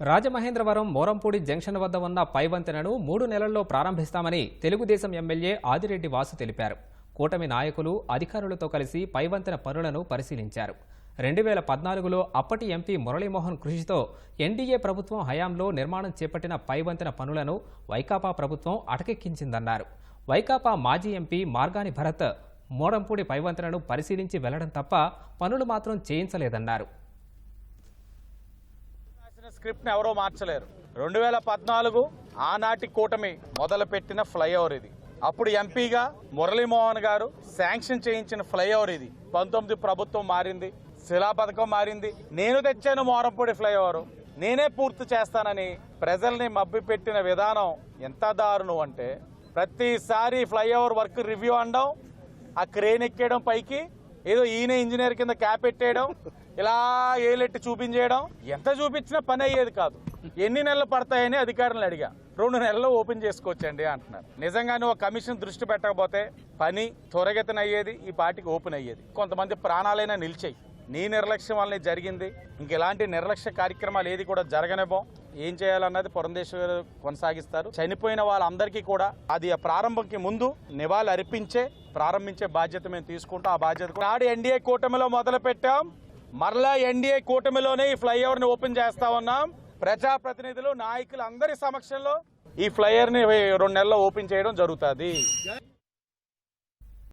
Rajamahendravaram Morampudi junction వద్ద ఉన్న పైవంతెనను మూడు నెలల్లో ప్రారంభిస్తామని తెలుగుదేశం ఎమ్మెల్యే ఆదిరెడ్డి వాసు తెలిపారు. కూటమి నాయకులు అధికారులతో కలిసి పైవంతెన పనులను పరిశీలించారు. రెండు వేల పద్నాలుగులో అప్పటి ఎంపీ మురళీమోహన్ కృషితో ఎన్డీఏ ప్రభుత్వం హయాంలో నిర్మాణం చేపట్టిన పైవంతెన పనులను వైకాపా ప్రభుత్వం అటకెక్కించిందన్నారు. వైకాపా మాజీ ఎంపీ మార్గాని భరత్ మోరంపూడి పైవంతెనను పరిశీలించి వెళ్ళడం తప్ప పనులు మాత్రం చేయించలేదన్నారు. స్క్రిప్ట్ని ఎవరో మార్చలేరు. రెండు వేల పద్నాలుగు ఆనాటి కూటమి మొదలుపెట్టిన ఫ్లైఓవర్ ఇది. అప్పుడు ఎంపీగా మురళీమోహన్ గారు శాంక్షన్ చేయించిన ఫ్లైఓవర్ ఇది. పంతొమ్మిది ప్రభుత్వం మారింది శిలా పథకం మారింది. నేను తెచ్చాను మోరంపూడి ఫ్లైఓవర్. నేనే పూర్తి చేస్తానని ప్రజల్ని మబ్బిపెట్టిన విధానం ఎంత దారుణం అంటే ప్రతిసారి ఫ్లైఓవర్ వర్క్ రివ్యూ అనడం ఆ క్రేన్ ఎక్కేయడం పైకి ఏదో ఈయన ఇంజనీర్ కింద క్యాప్ పెట్టేయడం ఇలా ఏలెట్టి చూపించేయడం. ఎంత చూపించినా పని అయ్యేది కాదు. ఎన్ని నెలలు పడతాయని అధికారులను అడిగా. రెండు నెలల్లో ఓపెన్ చేసుకోవచ్చండి అంటున్నారు. నిజంగానే ఒక కమిషన్ దృష్టి పెట్టకపోతే పని త్వరగతిన అయ్యేది ఈ పార్టీకి ఓపెన్ అయ్యేది. కొంతమంది ప్రాణాలైనా నిలిచాయి. నీ నిర్లక్ష్యం వల్లనే జరిగింది. ఇంక ఇలాంటి నిర్లక్ష్య కార్యక్రమాలు ఏది కూడా జరగనివ్వం ఏం చేయాలన్నది పురంధేశ్వర గారు కొనసాగిస్తారు. చనిపోయిన వాళ్ళందరికీ కూడా అది ఆ ప్రారంభంకి ముందు నివాళి అర్పించే ప్రారంభించే బాధ్యత మేము తీసుకుంటాం. ఆ బాధ్యత నాడు ఎన్డీఏ కూటమిలో మొదలు పెట్టాం. మరలా ఎన్డీఏ కూటమిలోనే ఈ ఫ్లైఓవర్ని ఓపెన్ చేస్తా ఉన్నాం. ప్రజాప్రతినిధులు నాయకులు అందరి సమక్షంలో ఈ ఫ్లైఓవర్ని రెండు నెలల్లో ఓపెన్ చేయడం జరుగుతుంది.